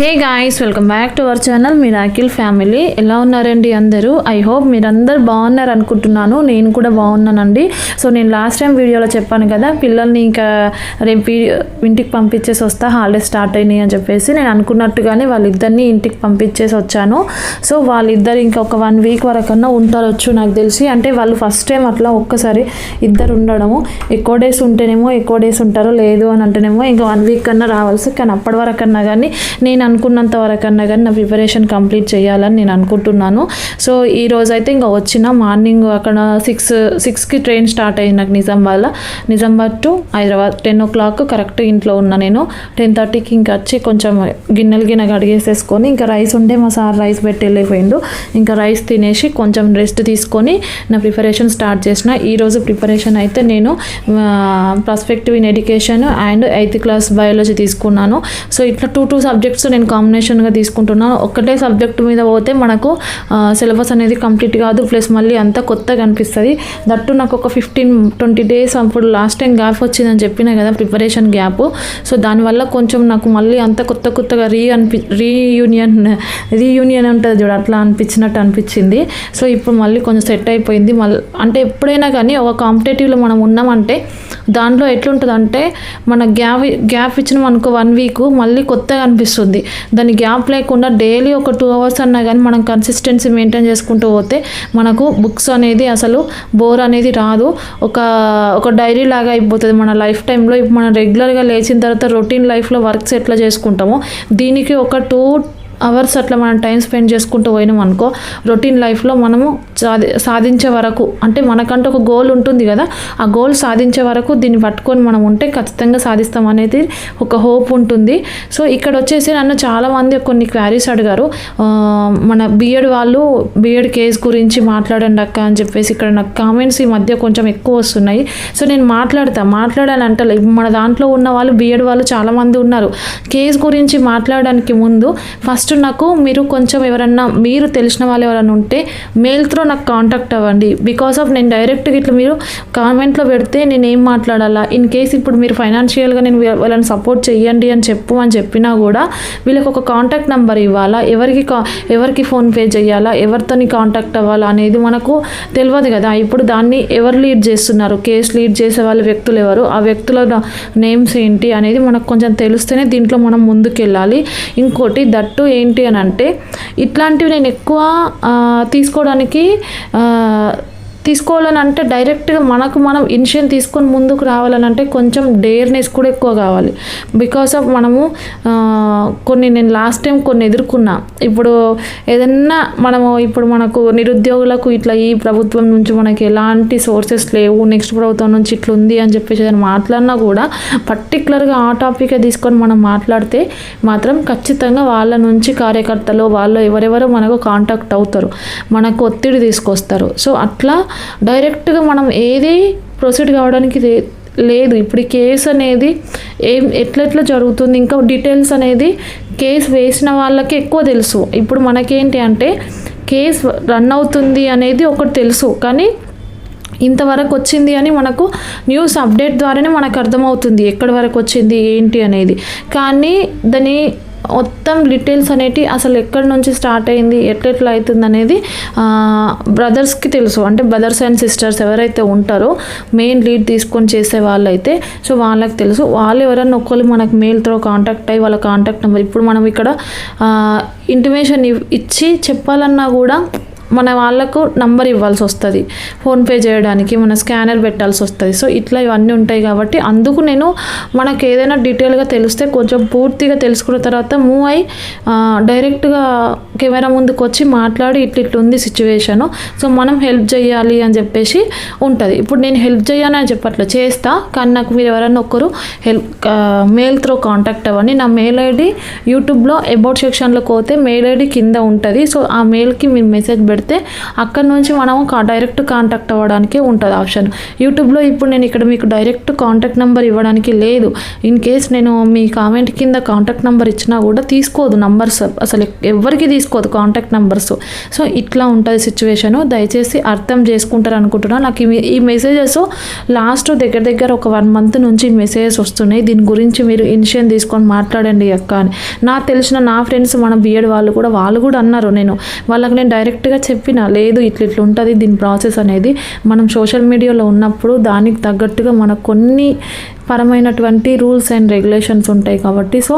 Hey guys welcome back to our channel miracle family ఎలా ఉన్నారండి అందరూ? ఐ హోప్ మీరందరు బాగున్నారు అనుకుంటున్నాను. నేను కూడా బాగున్నానండి. సో నేను లాస్ట్ టైం వీడియోలో చెప్పాను కదా పిల్లల్ని ఇంకా రేపు ఇంటికి పంపించేసి వస్తా హాలిడేస్ స్టార్ట్ అయినాయి అని చెప్పేసి నేను అనుకున్నట్టుగానే వాళ్ళిద్దరిని ఇంటికి పంపించేసి వచ్చాను. సో వాళ్ళిద్దరు ఇంకా ఒక వన్ వీక్ వరకన్నా ఉంటారొచ్చు నాకు తెలిసి. అంటే వాళ్ళు ఫస్ట్ టైం అట్లా ఒక్కసారి ఇద్దరు ఉండడము. ఎక్కువ డేస్ ఉంటేనేమో ఎక్కువ డేస్ ఉంటారో లేదు అని అంటేనేమో ఇంకా వన్ వీక్ కన్నా రావాల్సి కానీ అప్పటి వరకన్నా కానీ నేను అనుకున్నంత వరకన్నా కానీ నా ప్రిపరేషన్ కంప్లీట్ చేయాలని నేను అనుకుంటున్నాను. సో ఈ రోజు అయితే ఇంకా వచ్చిన మార్నింగ్ అక్కడ సిక్స్ సిక్స్కి ట్రైన్ స్టార్ట్ అయింది నాకు Nizamabad Nizamabad to Hyderabad ten o'clock correct ఇంట్లో ఉన్నా నేను. టెన్ థర్టీకి ఇంకా వచ్చి కొంచెం గిన్నెలు గిన్నె కడిగేసేసుకొని ఇంకా రైస్ ఉంటే మా సార్ రైస్ పెట్టి వెళ్ళిపోయిండు ఇంకా రైస్ తినేసి కొంచెం రెస్ట్ తీసుకొని నా ప్రిపరేషన్ స్టార్ట్ చేసిన. ఈరోజు ప్రిపరేషన్ అయితే నేను prospective in education and eighth class biology తీసుకున్నాను. సో ఇట్లా టూ టూ సబ్జెక్ట్స్ నేను కాంబినేషన్గా తీసుకుంటున్నాను ఒక్కటే సబ్జెక్ట్ మీద పోతే మనకు సిలబస్ అనేది కంప్లీట్ కాదు ప్లస్ మళ్ళీ అంతా కొత్తగా అనిపిస్తుంది. దట్టు నాకు ఒక ఫిఫ్టీన్ ట్వంటీ డేస్ అప్పుడు లాస్ట్ టైం గ్యాప్ వచ్చిందని చెప్పిన కదా ప్రిపరేషన్ గ్యాప్ సో దానివల్ల కొంచెం నాకు మళ్ళీ అంత కొత్త కొత్తగా రీ అనిపి రీయూనియన్ రీయూనియన్ ఉంటుంది చూడ అట్లా అనిపించినట్టు అనిపించింది. సో ఇప్పుడు మళ్ళీ కొంచెం సెట్ అయిపోయింది. మళ్ళీ అంటే ఎప్పుడైనా కానీ ఒక కాంపిటేటివ్లో మనం ఉన్నామంటే దాంట్లో ఎట్లుంటుంది అంటే మన గ్యాప్ గ్యాప్ ఇచ్చిన అనుకో వన్ వీక్ మళ్ళీ కొత్తగా అనిపిస్తుంది. దాని గ్యాప్ లేకుండా డైలీ ఒక టూ అవర్స్ అన్నా కానీ మనం కన్సిస్టెన్సీ మెయింటైన్ చేసుకుంటూ పోతే మనకు బుక్స్ అనేది అసలు బోర్ అనేది రాదు. ఒక ఒక డైరీ లాగా అయిపోతుంది మన లైఫ్ టైంలో ఇప్పుడు మనం రెగ్యులర్గా లేచిన తర్వాత రొటీన్ లైఫ్లో వర్క్స్ ఎట్లా చేసుకుంటామో దీనికి ఒక టూ అవర్స్ అట్లా మనం టైం స్పెండ్ చేసుకుంటూ పోయినాం అనుకో రొటీన్ లైఫ్లో మనము సాధి సాధించే వరకు అంటే మనకంటూ ఒక గోల్ ఉంటుంది కదా ఆ గోల్ సాధించే వరకు దీన్ని పట్టుకొని మనం ఉంటే ఖచ్చితంగా సాధిస్తాం అనేది ఒక హోప్ ఉంటుంది. సో ఇక్కడ వచ్చేసి నన్ను చాలామంది కొన్ని క్వారీస్ అడిగారు. మన బిఎడ్ వాళ్ళు బిఎడ్ కేస్ గురించి మాట్లాడండి అక్క అని చెప్పేసి ఇక్కడ నాకు కామెంట్స్ ఈ మధ్య కొంచెం ఎక్కువ వస్తున్నాయి. సో నేను మాట్లాడతా మాట్లాడాలని అంటే మన దాంట్లో ఉన్న వాళ్ళు బిఎడ్ వాళ్ళు చాలామంది ఉన్నారు. కేస్ గురించి మాట్లాడడానికి ముందు ఫస్ట్ నాకు మీరు కొంచెం ఎవరన్నా మీరు తెలిసిన వాళ్ళు ఎవరైనా ఉంటే మెయిల్ త్రో నాకు కాంటాక్ట్ అవ్వండి. బికాస్ ఆఫ్ నేను డైరెక్ట్గా ఇట్లా మీరు కామెంట్లో పెడితే నేను ఏం మాట్లాడాలా? ఇన్ కేస్ ఇప్పుడు మీరు ఫైనాన్షియల్గా నేను వాళ్ళని సపోర్ట్ చేయండి అని చెప్పు అని చెప్పినా కూడా వీళ్ళకి ఒక కాంటాక్ట్ నెంబర్ ఇవ్వాలా? ఎవరికి కా ఎవరికి ఫోన్పే చేయాలా ఎవరితోని కాంటాక్ట్ అవ్వాలా అనేది మనకు తెలియదు కదా. ఇప్పుడు దాన్ని ఎవరు లీడ్ చేస్తున్నారు? కేసు లీడ్ చేసే వాళ్ళ వ్యక్తులు ఎవరు? ఆ వ్యక్తుల నేమ్స్ ఏంటి అనేది మనకు కొంచెం తెలిస్తేనే దీంట్లో మనం ముందుకెళ్ళాలి. ఇంకోటి దట్టు ఏంటి అని అంటే ఇట్లాంటివి నేను ఎక్కువ తీసుకోవడానికి తీసుకోవాలని అంటే డైరెక్ట్గా మనకు మనం ఇన్షియన్ తీసుకొని ముందుకు రావాలని అంటే కొంచెం డేర్నెస్ కూడా ఎక్కువ కావాలి. బికాస్ ఆఫ్ మనము కొన్ని నేను లాస్ట్ టైం కొన్ని ఎదుర్కొన్నా. ఇప్పుడు ఏదన్నా మనము ఇప్పుడు మనకు నిరుద్యోగులకు ఇట్లా ఈ ప్రభుత్వం నుంచి మనకి ఎలాంటి సోర్సెస్ లేవు నెక్స్ట్ ప్రభుత్వం నుంచి ఇట్లా ఉంది అని చెప్పేసి ఏదైనా మాట్లాడినా కూడా పర్టికులర్గా ఆ టాపికే తీసుకొని మనం మాట్లాడితే మాత్రం ఖచ్చితంగా వాళ్ళ నుంచి కార్యకర్తలు వాళ్ళు ఎవరెవరో మనకు కాంటాక్ట్ అవుతారు. మనకు ఒత్తిడి తీసుకొస్తారు. సో అట్లా డైరెక్ట్గా మనం ఏది ప్రొసీడ్ కావడానికి లేదు. ఇప్పుడు కేసు అనేది ఏం ఎట్లెట్లా జరుగుతుంది? ఇంకా డీటెయిల్స్ అనేది కేసు వేసిన వాళ్ళకి ఎక్కువ తెలుసు. ఇప్పుడు మనకేంటి అంటే కేసు రన్ అవుతుంది అనేది ఒకటి తెలుసు. కానీ ఇంతవరకు వచ్చింది అని మనకు న్యూస్ అప్డేట్ ద్వారానే మనకు అర్థమవుతుంది ఎక్కడి వరకు వచ్చింది ఏంటి అనేది. కానీ దాని మొత్తం డీటెయిల్స్ అనేటి అసలు ఎక్కడి నుంచి స్టార్ట్ అయింది ఎట్లెట్లా అవుతుంది అనేది బ్రదర్స్కి తెలుసు. అంటే బ్రదర్స్ అండ్ సిస్టర్స్ ఎవరైతే ఉంటారో మెయిన్ లీడ్ తీసుకొని చేసే వాళ్ళైతే సో వాళ్ళకి తెలుసు. వాళ్ళు ఎవరైనా ఒక్కళ్ళు మనకు మెయిల్ త్రో కాంటాక్ట్ అయ్యి వాళ్ళ కాంటాక్ట్ నెంబర్ ఇప్పుడు మనం ఇక్కడ ఇంటిమేషన్ ఇచ్చి చెప్పాలన్నా కూడా మన వాళ్ళకు నంబర్ ఇవ్వాల్సి వస్తుంది. ఫోన్పే చేయడానికి మన స్కానర్ పెట్టాల్సి వస్తుంది. సో ఇట్లా ఇవన్నీ ఉంటాయి కాబట్టి అందుకు నేను మనకు ఏదైనా డీటెయిల్గా తెలిస్తే కొంచెం పూర్తిగా తెలుసుకున్న తర్వాత మూవ్ అయ్యి డైరెక్ట్గా కెమెరా ముందుకు వచ్చి మాట్లాడి ఇట్లా ఇట్లా ఉంది సిచ్యువేషను సో మనం హెల్ప్ చేయాలి అని చెప్పేసి ఉంటుంది. ఇప్పుడు నేను హెల్ప్ చేయను అని చెప్పట్లే చేస్తా. కానీ నాకు మీరు ఎవరైనా ఒక్కరు హెల్ప్ మెయిల్ త్రో కాంటాక్ట్ అవ్వండి. నా మెయిల్ ఐడి యూట్యూబ్లో అబౌట్ సెక్షన్లోకి పోతే మెయిల్ ఐడి కింద ఉంటుంది. సో ఆ మెయిల్కి మీరు మెసేజ్ పెడితే పెడితే అక్కడ నుంచి మనం డైరెక్ట్ కాంటాక్ట్ అవ్వడానికి ఉంటుంది ఆప్షన్. యూట్యూబ్లో ఇప్పుడు నేను ఇక్కడ మీకు డైరెక్ట్ కాంటాక్ట్ నెంబర్ ఇవ్వడానికి లేదు. ఇన్ కేస్ నేను మీ కామెంట్ కింద కాంటాక్ట్ నెంబర్ ఇచ్చినా కూడా తీసుకోదు నంబర్స్ అసలు ఎవరికి తీసుకోదు కాంటాక్ట్ నెంబర్స్ సో ఇట్లా ఉంటుంది సిచ్యువేషన్ దయచేసి అర్థం చేసుకుంటారు అనుకుంటున్నాను నాకు ఈ- ఈ మెసేజెస్ లాస్ట్ దగ్గర దగ్గర ఒక వన్ మంత్ నుంచి మెసేజెస్ వస్తున్నాయి. దీని గురించి మీరు ఇన్షియన్ తీసుకొని మాట్లాడండి అక్క అని. నాకు తెలిసిన నా ఫ్రెండ్స్ మన బిఎడ్ వాళ్ళు కూడా వాళ్ళు కూడా అన్నారు. నేను వాళ్ళకి నేను డైరెక్ట్గా చెప్పిన లేదు ఇట్లా ఇట్లా ఉంటుంది దీని ప్రాసెస్ అనేది. మనం సోషల్ మీడియాలో ఉన్నప్పుడు దానికి తగ్గట్టుగా మనకు కొన్ని పరమైనటువంటి రూల్స్ అండ్ రెగ్యులేషన్స్ ఉంటాయి కాబట్టి సో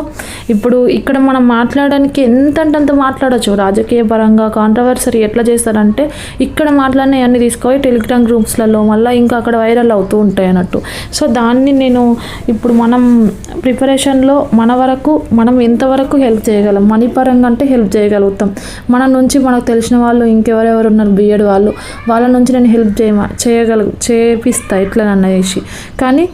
ఇప్పుడు ఇక్కడ మనం మాట్లాడడానికి ఎంత అంటే అంత మాట్లాడచ్చు. రాజకీయ పరంగా కాంట్రవర్సరీ ఎట్లా చేస్తారంటే ఇక్కడ మాట్లాడిన అన్ని తీసుకొని టెలిగ్రామ్ గ్రూప్స్లలో మళ్ళీ ఇంకా అక్కడ వైరల్ అవుతూ ఉంటాయి అన్నట్టు. సో దాన్ని నేను ఇప్పుడు మనం ప్రిపరేషన్లో మన వరకు మనం ఎంతవరకు హెల్ప్ చేయగలం? మనీ పరంగా అంటే హెల్ప్ చేయగలుగుతాం. మన నుంచి మనకు తెలిసిన వాళ్ళు ఇంకెవరెవరు ఉన్నారు బిఎడ్ వాళ్ళు వాళ్ళ నుంచి నేను హెల్ప్ చేయ చేయగల చేపిస్తా ఎట్లనన్నా చేసి. కానీ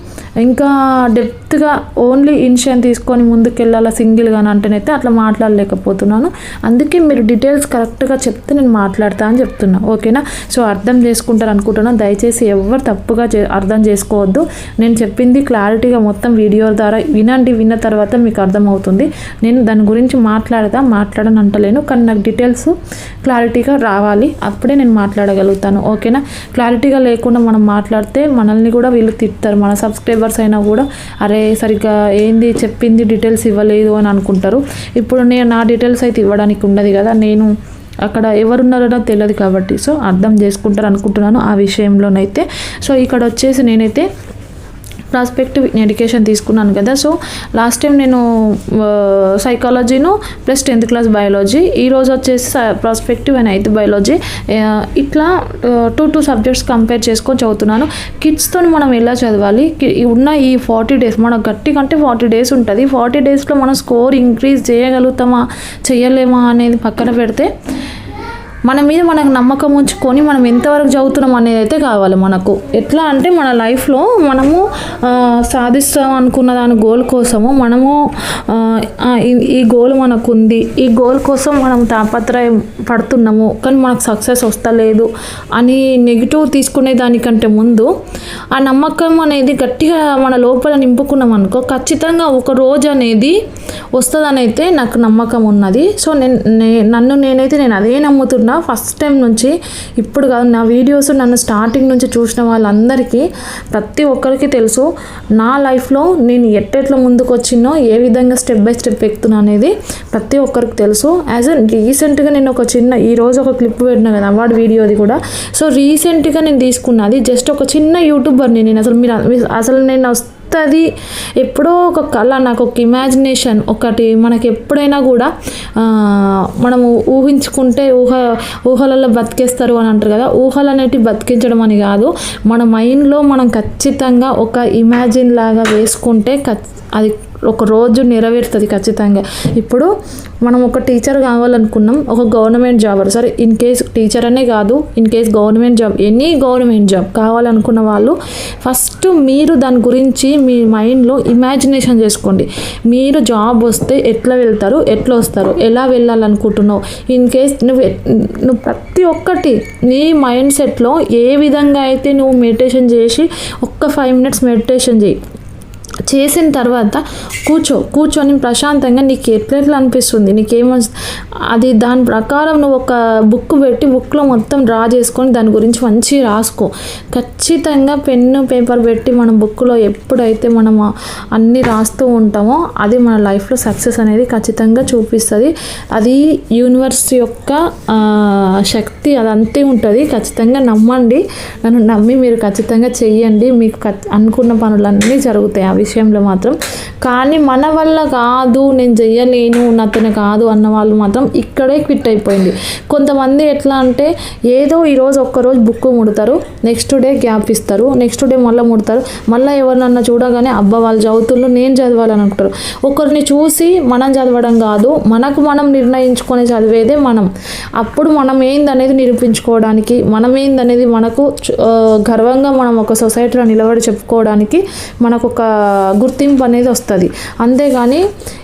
ఇంకా డెప్త్గా ఓన్లీ ఇన్షియన్ తీసుకొని ముందుకెళ్ళాలా సింగిల్గా అంటేనైతే అట్లా మాట్లాడలేకపోతున్నాను. అందుకే మీరు డీటెయిల్స్ కరెక్ట్గా చెప్తే నేను మాట్లాడతా అని చెప్తున్నా. ఓకేనా? సో అర్థం చేసుకుంటారు అనుకుంటున్నాను దయచేసి ఎవరు తప్పుగా చే అర్థం చేసుకోవద్దు. నేను చెప్పింది క్లారిటీగా మొత్తం వీడియో ద్వారా వినండి విన్న తర్వాత మీకు అర్థమవుతుంది. నేను దాని గురించి మాట్లాడతా మాట్లాడని అంటలేను కానీ నాకు డీటెయిల్స్ క్లారిటీగా రావాలి. అప్పుడే నేను మాట్లాడగలుగుతాను. ఓకేనా? క్లారిటీగా లేకుండా మనం మాట్లాడితే మనల్ని కూడా వీళ్ళు తిట్టారు మన సబ్స్క్రైబర్ సబ్స్క్రైబర్స్ అయినా కూడా అరే సరిగ్గా ఏంది చెప్పింది డీటెయిల్స్ ఇవ్వలేదు అని అనుకుంటారు. ఇప్పుడు నేను నా డీటెయిల్స్ అయితే ఇవ్వడానికి ఉండదు కదా నేను అక్కడ ఎవరున్నారో తెలియదు కాబట్టి. సో అర్థం చేసుకుంటారు అనుకుంటున్నాను ఆ విషయంలోనైతే. సో ఇక్కడ వచ్చేసి నేనైతే ప్రాస్పెక్టివ్ ఎడ్యుకేషన్ తీసుకున్నాను కదా. సో లాస్ట్ టైం నేను సైకాలజీను ప్లస్ టెన్త్ క్లాస్ బయాలజీ ఈరోజు వచ్చేసి ప్రాస్పెక్టివ్ అండ్ ఎయిత్ బయాలజీ ఇట్లా టూ టూ సబ్జెక్ట్స్ కంపేర్ చేసుకొని చదువుతున్నాను. కిడ్స్తో మనం ఎలా చదవాలి? ఉన్న ఈ ఫార్టీ డేస్ మనకు గట్టి కంటే ఫార్టీ డేస్ ఉంటుంది. ఫార్టీ డేస్లో మనం స్కోర్ ఇంక్రీజ్ చేయగలుగుతామా? చేయలేమా అనేది పక్కన పెడితే మన మీద మనకు నమ్మకం ఉంచుకొని మనం ఎంతవరకు చదువుతున్నాం అనేది అయితే కావాలి మనకు. ఎట్లా అంటే మన లైఫ్లో మనము సాధిస్తాం అనుకున్న దాని గోల్ కోసము మనము ఈ- గోల్ మనకు ఉంది ఈ గోల్ కోసం మనం తాపత్రయం పడుతున్నాము. కానీ మనకు సక్సెస్ వస్తలేదు అని నెగిటివ్ తీసుకునే దానికంటే ముందు ఆ నమ్మకం అనేది గట్టిగా మన లోపల నింపుకున్నాం అనుకో ఖచ్చితంగా ఒక రోజు అనేది వస్తుందని అయితే నాకు నమ్మకం ఉన్నది. సో నేను నన్ను నేనైతే నేను అదే నమ్ముతున్నా. ఫస్ట్ టైం నుంచి ఇప్పుడు కాదు నా వీడియోస్ నన్ను స్టార్టింగ్ నుంచి చూసిన వాళ్ళందరికీ ప్రతి ఒక్కరికి తెలుసు నా లైఫ్లో నేను ఎట్టెట్లా ముందుకు వచ్చినో ఏ విధంగా స్టెప్ బై స్టెప్ ఎక్కుతున్నా అనేది ప్రతి ఒక్కరికి తెలుసు. యాజ్ అ రీసెంట్గా నేను ఒక చిన్న ఈరోజు ఒక క్లిప్ పెట్టిన కదా అవార్డు వీడియోది కూడా. సో రీసెంట్గా నేను తీసుకున్నది జస్ట్ ఒక చిన్న యూట్యూబర్ని నేను అసలు మీరు అసలు నేను వస్తుంది. ఎప్పుడో ఒక కళ నాకు ఒక ఇమాజినేషన్ ఒకటి మనకి ఎప్పుడైనా కూడా మనము ఊహించుకుంటే ఊహ ఊహలలో బతికేస్తారు అని అంటారు కదా. ఊహలు అనేటివి బతికించడం అని కాదు. మన మైండ్లో మనం ఖచ్చితంగా ఒక ఇమాజిన్ లాగా వేసుకుంటే అది ఒక రోజు నెరవేరుతుంది ఖచ్చితంగా. ఇప్పుడు మనం ఒక టీచర్ కావాలనుకున్నాం ఒక గవర్నమెంట్ జాబ్ సరే ఇన్ కేస్ టీచర్ అనే కాదు in case government job any government job కావాలనుకున్న వాళ్ళు ఫస్ట్ మీరు దాని గురించి మీ మైండ్లో ఇమాజినేషన్ చేసుకోండి. మీరు జాబ్ వస్తే ఎట్లా వెళ్తారు ఎట్లా వస్తారు ఎలా వెళ్ళాలనుకుంటున్నావు? ఇన్ కేస్ నువ్వు నువ్వు ప్రతి ఒక్కటి నీ మైండ్ సెట్లో ఏ విధంగా అయితే నువ్వు మెడిటేషన్ చేసి ఒక్క ఫైవ్ మినిట్స్ మెడిటేషన్ చేయి. చేసిన తర్వాత కూర్చో కూర్చొని ప్రశాంతంగా నీకు ఎట్లెట్లు అనిపిస్తుంది? నీకేమో అది దాని ప్రకారం నువ్వు ఒక బుక్ పెట్టి బుక్లో మొత్తం డ్రా చేసుకొని దాని గురించి మంచిగా రాసుకో. ఖచ్చితంగా పెన్ను పేపర్ పెట్టి మన బుక్లో ఎప్పుడైతే మనం అన్నీ రాస్తూ ఉంటామో అది మన లైఫ్లో సక్సెస్ అనేది ఖచ్చితంగా చూపిస్తుంది. అది యూనివర్స్ యొక్క శక్తి శక్తి అదంతే ఉంటుంది. ఖచ్చితంగా నమ్మండి. నన్ను నమ్మి మీరు ఖచ్చితంగా చెయ్యండి. మీకు అనుకున్న పనులన్నీ జరుగుతాయి. అవి విషయంలో మాత్రం. కానీ మన వల్ల కాదు నేను చెయ్యలేను నాతోనే కాదు అన్న వాళ్ళు మాత్రం ఇక్కడే క్విట్ అయిపోయింది. కొంతమంది ఎట్లా అంటే ఏదో ఈరోజు ఒక్కరోజు బుక్ ముడతారు నెక్స్ట్ డే గ్యాప్ ఇస్తారు నెక్స్ట్ డే మళ్ళీ ముడతారు మళ్ళీ ఎవరినన్నా చూడగానే అబ్బా వాళ్ళు చదువుతుల్లో నేను చదవాలని అనుకుంటారు ఒకరిని చూసి మనం చదవడం కాదు మనకు మనం నిర్ణయించుకొని చదివేదే మనం. అప్పుడు మనం ఏందనేది నిరూపించుకోవడానికి మనం ఏందనేది మనకు గర్వంగా మనం ఒక సొసైటీలో నిలబడి చెప్పుకోవడానికి మనకు ఒక గుర్తింపు అనేది వస్తుంది. అంతేగాని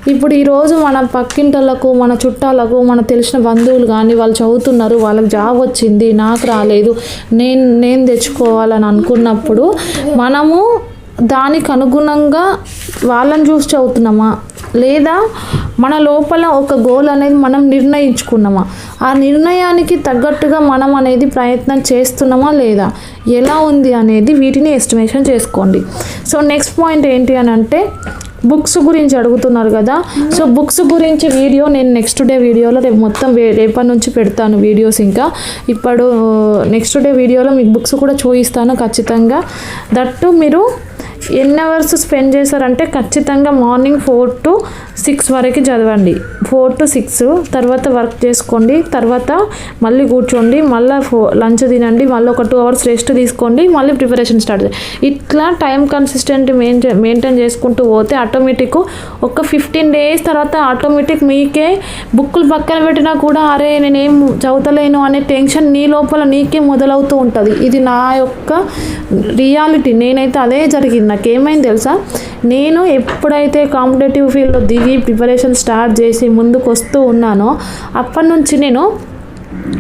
ఇప్పుడు ఈరోజు మన పక్కింటలకు మన చుట్టాలకు మన తెలిసిన బంధువులు కానీ వాళ్ళు చదువుతున్నారు వాళ్ళకి జాబ్ వచ్చింది నాకు రాలేదు నేను నేను తెచ్చుకోవాలని అనుకున్నప్పుడు మనము దానికి అనుగుణంగా వాళ్ళని చూసి చదువుతున్నామా? లేదా మన లోపల ఒక గోల్ అనేది మనం నిర్ణయించుకున్నామా? ఆ నిర్ణయానికి తగ్గట్టుగా మనం అనేది ప్రయత్నం చేస్తున్నామా లేదా? ఎలా ఉంది అనేది వీటిని ఎస్టిమేషన్ చేసుకోండి. సో నెక్స్ట్ పాయింట్ ఏంటి అని అంటే బుక్స్ గురించి అడుగుతున్నారు కదా. సో బుక్స్ గురించి వీడియో నేను నెక్స్ట్ డే వీడియోలో రేపు మొత్తం రేపటి నుంచి పెడతాను వీడియోస్ ఇంకా. ఇప్పుడు నెక్స్ట్ డే వీడియోలో మీకు బుక్స్ కూడా చూపిస్తాను ఖచ్చితంగా. దట్టు మీరు ఎన్ని అవర్స్ స్పెండ్ చేశారంటే ఖచ్చితంగా మార్నింగ్ ఫోర్ టు సిక్స్ వరకు చదవండి. ఫోర్ టు సిక్స్ తర్వాత వర్క్ చేసుకోండి తర్వాత మళ్ళీ కూర్చోండి మళ్ళీ ఫో లంచ్ తినండి మళ్ళీ ఒక టూ అవర్స్ రెస్ట్ తీసుకోండి మళ్ళీ ప్రిపరేషన్ స్టార్ట్ చేయండి ఇట్లా టైం కన్సిస్టెంట్ మెయింటైన్ మెయింటైన్ చేసుకుంటూ పోతే ఆటోమేటిక్ ఒక ఫిఫ్టీన్ డేస్ తర్వాత ఆటోమేటిక్ మీకే బుక్కులు పక్కన పెట్టినా కూడా అరే నేనేం చదువుతలేను అనే టెన్షన్ నీ లోపల నీకే మొదలవుతూ ఉంటుంది. ఇది నా యొక్క రియాలిటీ. నేనైతే అదే జరిగింది. నాకు ఏమైంది తెలుసా? నేను ఎప్పుడైతే కాంపిటేటివ్ ఫీల్డ్లో దిగి ప్రిపరేషన్ స్టార్ట్ చేసి ముందుకు వస్తూ ఉన్నానో అప్పటి నుంచి నేను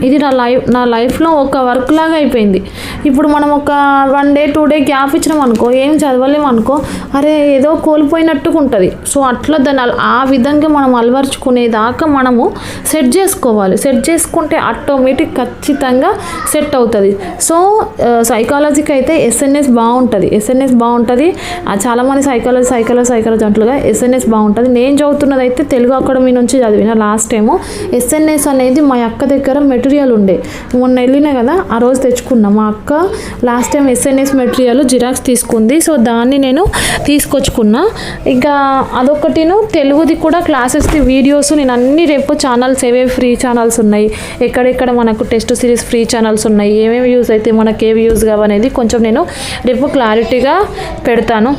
ఇది నా లైఫ్ నా లైఫ్లో ఒక వర్క్ లాగా అయిపోయింది. ఇప్పుడు మనం ఒక one day two day gap ఇచ్చినాం అనుకో ఏం చదవలేము అనుకో అరే ఏదో కోల్పోయినట్టుగా ఉంటుంది సో అట్లా దాన్ని ఆ విధంగా మనం అలవర్చుకునేదాకా మనము సెట్ చేసుకోవాలి. సెట్ చేసుకుంటే ఆటోమేటిక్ ఖచ్చితంగా సెట్ అవుతుంది. సో సైకాలజీకి అయితే ఎస్ఎన్ఎస్ బాగుంటుంది. ఎస్ఎన్ఎస్ బాగుంటుంది. ఆ, చాలామంది సైకాలజీ సైకాలజీ సైకాలజీ అంటులుగా ఎస్ఎన్ఎస్ బాగుంటుంది. నేను చదువుతున్నది అయితే తెలుగు అకాడమీ నుంచి చదివిన లాస్ట్ టైము. ఎస్ఎన్ఎస్ అనేది మా అక్క దగ్గర మెటీరియల్ ఉండే. మొన్న వెళ్ళిన కదా ఆ రోజు తెచ్చుకున్నా. మా అక్క last time SNS material xerox తీసుకుంది. సో దాన్ని నేను తీసుకొచ్చుకున్నా. ఇంకా అదొకటిను తెలుగుది కూడా క్లాసెస్ది వీడియోస్ నేను అన్ని రేపు ఛానల్స్ ఏవేవి ఫ్రీ ఛానల్స్ ఉన్నాయి ఎక్కడెక్కడ మనకు టెస్ట్ సిరీస్ ఫ్రీ ఛానల్స్ ఉన్నాయి ఏమేమి యూస్ అయితే మనకు ఏవి యూజ్ కావనేది కొంచెం నేను రేపు క్లారిటీగా పెడతాను.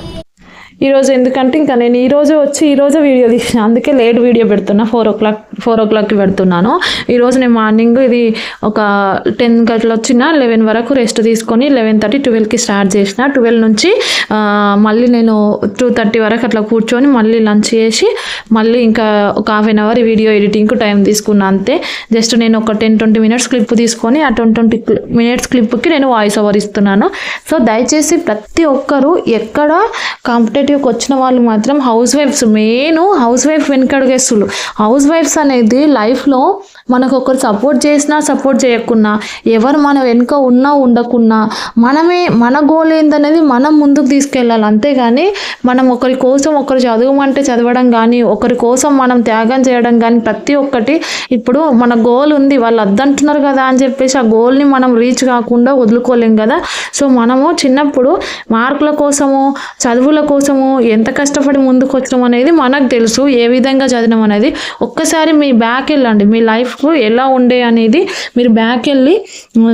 ఈరోజు ఎందుకంటే ఇంకా నేను ఈరోజు వచ్చి ఈరోజు వీడియో తీసిన. అందుకే లేట్ వీడియో పెడుతున్నా. ఫోర్ ఓ క్లాక్ ఫోర్ ఓ క్లాక్కి పెడుతున్నాను. ఈరోజు నేను మార్నింగ్ ఇది ఒక టెన్ గంటలు వచ్చిన లెవెన్ వరకు రెస్ట్ తీసుకొని లెవెన్ థర్టీ ట్వెల్వ్కి స్టార్ట్ చేసిన. ట్వెల్వ్ నుంచి మళ్ళీ నేను టూ థర్టీ వరకు అట్లా కూర్చొని మళ్ళీ లంచ్ చేసి మళ్ళీ ఇంకా ఒక హాఫ్ అన్ అవర్ వీడియో ఎడిటింగ్కి టైం తీసుకున్నా అంతే. జస్ట్ నేను ఒక టెన్ ట్వంటీ మినిట్స్ క్లిప్ తీసుకొని ఆ ట్వంటీ ట్వంటీ మినిట్స్ క్లిప్కి నేను వాయిస్ ఓవర్ ఇస్తున్నాను. సో దయచేసి ప్రతి ఒక్కరూ ఎక్కడ కాంపిటేటివ్ ఇంటర్వ్యూకి వచ్చిన వాళ్ళు మాత్రం హౌస్ వైఫ్స్ మెయిన్ హౌస్ వైఫ్ వెనకడుగేస్తులు హౌస్ వైఫ్స్ అనేది లైఫ్లో మనకు ఒకరు సపోర్ట్ చేసినా సపోర్ట్ చేయకున్నా ఎవరు మన వెనుక ఉన్నా ఉండకున్నా మనమే మన గోల్ ఏందనేది మనం ముందుకు తీసుకెళ్ళాలి. అంతేగాని మనం ఒకరి కోసం ఒకరు చదువుమంటే చదవడం కానీ ఒకరి కోసం మనం త్యాగం చేయడం కానీ ప్రతి ఒక్కటి ఇప్పుడు మన గోల్ ఉంది. వాళ్ళు అద్దంటున్నారు కదా అని చెప్పేసి ఆ గోల్ని మనం రీచ్ కాకుండా వదులుకోలేం కదా. సో మనము చిన్నప్పుడు మార్కుల కోసము చదువుల కోసం కోసము ఎంత కష్టపడి ముందుకు వచ్చాం అనేది మనకు తెలుసు ఏ విధంగా చదివినాం అనేది. ఒక్కసారి మీ బ్యాక్ వెళ్ళండి. మీ లైఫ్ ఎలా ఉండే అనేది మీరు బ్యాక్ వెళ్ళి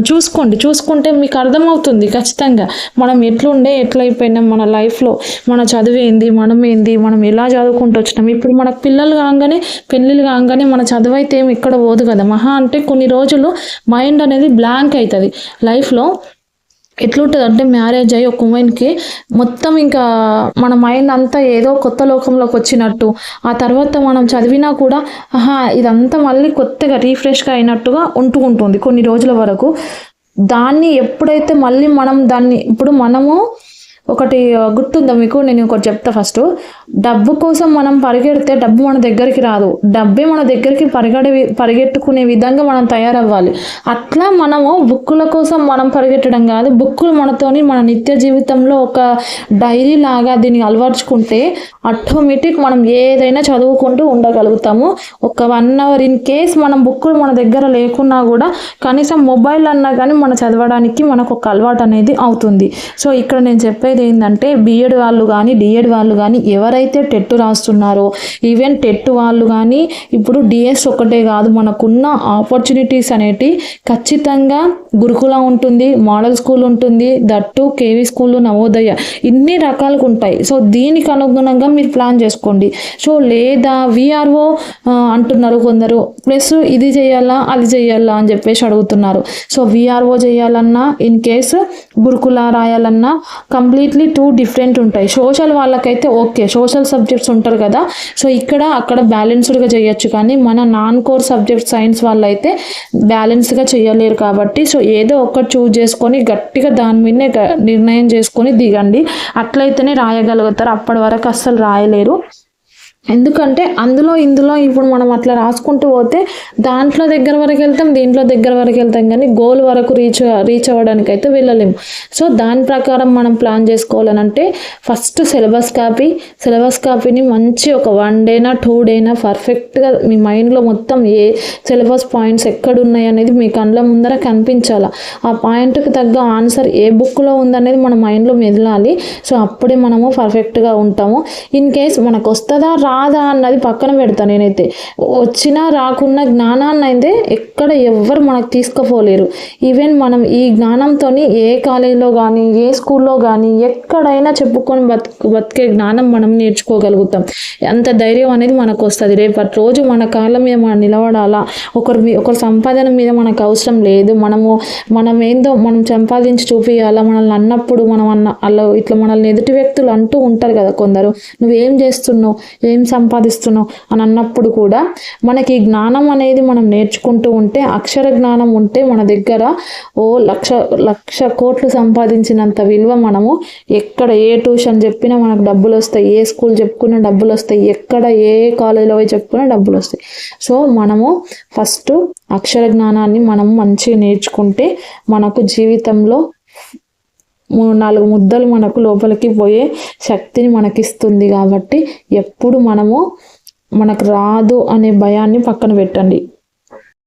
చూసుకోండి. చూసుకుంటే మీకు అర్థమవుతుంది ఖచ్చితంగా. మనం ఎట్లుండే ఎట్లయిపోయినాం మన లైఫ్లో మన చదువు ఏంది మనం ఏంది మనం ఎలా చదువుకుంటూ వచ్చినాం. ఇప్పుడు మనకు పిల్లలు కాగానే పెళ్ళిళ్ళు కాగానే మన చదువు అయితే ఏమి ఇక్కడ పోదు కదా. మహా అంటే కొన్ని రోజులు మైండ్ అనేది బ్లాంక్ అవుతుంది. లైఫ్లో ఎట్లుంటుంది అంటే మ్యారేజ్ అయ్యి ఒక ఉమెన్కి మొత్తం ఇంకా మన మైండ్ అంతా ఏదో కొత్త లోకంలోకి వచ్చినట్టు. ఆ తర్వాత మనం చదివినా కూడా ఆహా ఇదంతా మళ్ళీ కొత్తగా రీఫ్రెష్గా అయినట్టుగా ఉంటూ ఉంటుంది కొన్ని రోజుల వరకు. దాన్ని ఎప్పుడైతే మళ్ళీ మనం దాన్ని ఇప్పుడు మనము ఒకటి గుర్తుందా మీకు? నేను ఒకటి చెప్తా ఫస్ట్ డబ్బు కోసం మనం పరిగెడితే డబ్బు మన దగ్గరికి రాదు. డబ్బే మన దగ్గరికి పరిగెడే పరిగెట్టుకునే విధంగా మనం తయారవ్వాలి. అట్లా మనము బుక్కుల కోసం మనం పరిగెట్టడం కాదు బుక్కులు మనతోని మన నిత్య జీవితంలో ఒక డైరీ లాగా దీన్ని అలవర్చుకుంటే ఆటోమేటిక్ మనం ఏదైనా చదువుకుంటూ ఉండగలుగుతాము. ఒక వన్ అవర్ ఇన్ కేస్ మనం బుక్కులు మన దగ్గర లేకున్నా కూడా కనీసం మొబైల్ అన్నా కానీ మనం చదవడానికి మనకు ఒక అలవాటు అనేది అవుతుంది. సో ఇక్కడ నేను చెప్పేది ఏంటంటే బిఎడ్ వాళ్ళు కానీ డిఎడ్ వాళ్ళు కానీ ఎవరైతే టెట్ రాస్తున్నారో ఈవెన్ టెట్ వాళ్ళు కానీ ఇప్పుడు డిఎస్ ఒకటే కాదు మనకున్న ఆపర్చునిటీస్ అనేటి ఖచ్చితంగా గురుకుల ఉంటుంది మోడల్ స్కూల్ ఉంటుంది దట్టు కేవీ స్కూల్ నవోదయ ఇన్ని రకాలుగా ఉంటాయి. సో దీనికి అనుగుణంగా మీరు ప్లాన్ చేసుకోండి. సో లేదా విఆర్ఓ అంటున్నారు కొందరు ప్లస్ ఇది చేయాలా అది చేయాలా? అని చెప్పేసి అడుగుతున్నారు. సో విఆర్ఓ చేయాలన్నా ఇన్ కేసు గురుకుల రాయాలన్నా కంప్లీట్ కంప్లీట్లీ టూ డిఫరెంట్ ఉంటాయి. సోషల్ వాళ్ళకైతే ఓకే సోషల్ సబ్జెక్ట్స్ ఉంటారు కదా. సో ఇక్కడ అక్కడ బ్యాలెన్స్డ్గా చేయొచ్చు. కానీ మన నాన్ కోర్ సబ్జెక్ట్ సైన్స్ వాళ్ళైతే బ్యాలెన్స్గా చేయలేరు కాబట్టి సో ఏదో ఒకటి చూజ్ చేసుకొని గట్టిగా దాని మీదనే గ- నిర్ణయం చేసుకొని దిగండి. అట్లయితేనే రాయగలుగుతారు. అప్పటి వరకు అస్సలు రాయలేరు. ఎందుకంటే అందులో ఇందులో ఇప్పుడు మనం అట్లా రాసుకుంటూ పోతే దాంట్లో దగ్గర వరకు వెళ్తాం దీంట్లో దగ్గర వరకు వెళ్తాం కానీ గోల్ వరకు రీచ్ రీచ్ అవ్వడానికి అయితే వెళ్ళలేము. సో దాని ప్రకారం మనం ప్లాన్ చేసుకోవాలనంటే ఫస్ట్ సిలబస్ కాపీ సిలబస్ కాపీని మంచి ఒక వన్ డేనా టూ డేనా పర్ఫెక్ట్గా మీ మైండ్లో మొత్తం ఏ సిలబస్ పాయింట్స్ ఎక్కడ ఉన్నాయి అనేది మీ కళ్ళ ముందర కనిపించాలి. ఆ పాయింట్కి తగ్గ ఆన్సర్ ఏ బుక్లో ఉందనేది మన మైండ్లో మెదలాలి. సో అప్పుడే మనము పర్ఫెక్ట్గా ఉంటాము. ఇన్ కేస్ మనకు వస్తుందా రాదా అన్నది పక్కన పెడతా నేనైతే. వచ్చినా రాకున్న జ్ఞానాన్ని అయితే ఎక్కడ ఎవ్వరు మనకు తీసుకుపోలేరు. ఈవెన్ మనం ఈ జ్ఞానంతో ఏ కాలేజీలో కానీ ఏ స్కూల్లో కానీ ఎక్కడైనా చెప్పుకొని బతుకు బతికే జ్ఞానం మనం నేర్చుకోగలుగుతాం. అంత ధైర్యం అనేది మనకు వస్తుంది రేపటి రోజు మన కాళ్ళ మీద మనం నిలబడాలా? ఒకరి మీ- ఒకరి సంపాదన మీద మనకు అవసరం లేదు. మనము మనం ఏందో మనం సంపాదించి చూపించాలా మనల్ని అన్నప్పుడు మనం అన్న అలా ఇట్లా మనల్ని ఎదుటి వ్యక్తులు అంటూ ఉంటారు కదా కొందరు. నువ్వేం చేస్తున్నావు? ఏం సంపాదిస్తున్నావు అని అన్నప్పుడు కూడా మనకి జ్ఞానం అనేది మనం నేర్చుకుంటూ ఉంటే అక్షర జ్ఞానం ఉంటే మన దగ్గర ఓ లక్ష లక్ష కోట్లు సంపాదించినంత విలువ మనము ఎక్కడ ఏ ట్యూషన్ చెప్పినా మనకు డబ్బులు వస్తాయి ఏ స్కూల్ చెప్పుకున్నా డబ్బులు వస్తాయి ఎక్కడ ఏ కాలేజీలో పోయి చెప్పుకున్నా డబ్బులు వస్తాయి. సో మనము ఫస్ట్ అక్షర జ్ఞానాన్ని మనం మంచిగా నేర్చుకుంటే మనకు జీవితంలో నాలుగు ముద్దలు మనకు లోపలికి పోయే శక్తిని మనకిస్తుంది కాబట్టి ఎప్పుడు మనము మనకు రాదు అనే భయాన్ని పక్కన పెట్టండి.